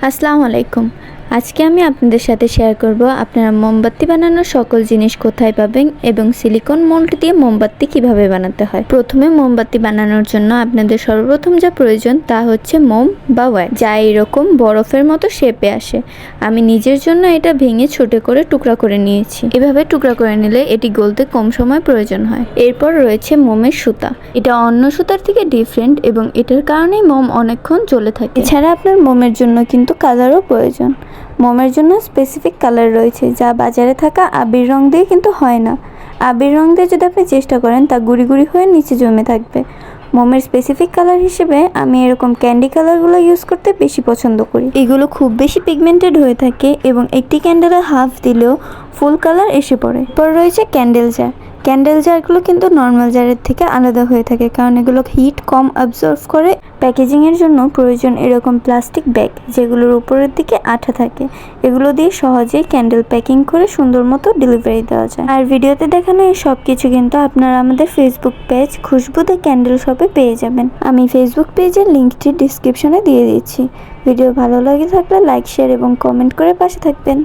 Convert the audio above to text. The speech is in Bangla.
আসসালামু আলাইকুম আজকে আমি আপনাদের সাথে শেয়ার করব আপনারা মোমবাতি বানানোর সকল জিনিস কোথায় পাবেন এবং সিলিকন মোল্ড দিয়ে মোমবাতি কীভাবে বানাতে হয়। প্রথমে মোমবাতি বানানোর জন্য আপনাদের সর্বপ্রথম যা প্রয়োজন তা হচ্ছে মোম বা ওয়্যাক্স যা এরকম বরফের মতো শেপে আসে। আমি নিজের জন্য এটা ভেঙে ছোট করে টুকরা করে নিয়েছি। এভাবে টুকরা করে নিলে এটি গলতে কম সময় প্রয়োজন হয়। এরপর রয়েছে মোমের সুতা। এটা অন্য সুতার থেকে ডিফারেন্ট এবং এটার কারণেই মোম অনেকক্ষণ চলে থাকে। এছাড়া আপনার মোমের জন্য কিন্তু কালারও প্রয়োজন। মোমের জন্য স্পেসিফিক কালার রয়েছে, যা বাজারে থাকা আবির রং দিয়ে কিন্তু হয় না। আবির রং দিয়ে যদি আপনি চেষ্টা করেন, তা গুড়ি গুড়ি হয়ে নিচে জমে থাকবে। মোমের স্পেসিফিক কালার হিসেবে আমি এরকম ক্যান্ডি কালারগুলো ইউজ করতে বেশি পছন্দ করি। এগুলো খুব বেশি পিগমেন্টেড হয়ে থাকে এবং একটি ক্যান্ডেলে হাফ দিলেও ফুল কালার এসে পড়ে। পর রয়েছে ক্যান্ডেল জার ক্যান্ডেল জারগুলো কিন্তু নর্মাল জারের থেকে আলাদা হয়ে থাকে, কারণ এগুলো হিট কম অবজর্ভ করে। প্যাকেজিংয়ের জন্য প্রয়োজন এরকম প্লাস্টিক ব্যাগ, যেগুলোর উপরের দিকে আঠা থাকে। এগুলো দিয়ে সহজেই ক্যান্ডেল প্যাকিং করে সুন্দর মতো ডেলিভারি দেওয়া যায়। আর ভিডিওতে দেখানো এই সব কিছু কিন্তু আপনারা আমাদের ফেসবুক পেজ খুশবুতে ক্যান্ডেল শপে পেয়ে যাবেন। আমি ফেসবুক পেজের লিঙ্কটি ডিসক্রিপশনে দিয়ে দিচ্ছি। ভিডিও ভালো লাগে থাকলে লাইক, শেয়ার এবং কমেন্ট করে পাশে থাকবেন।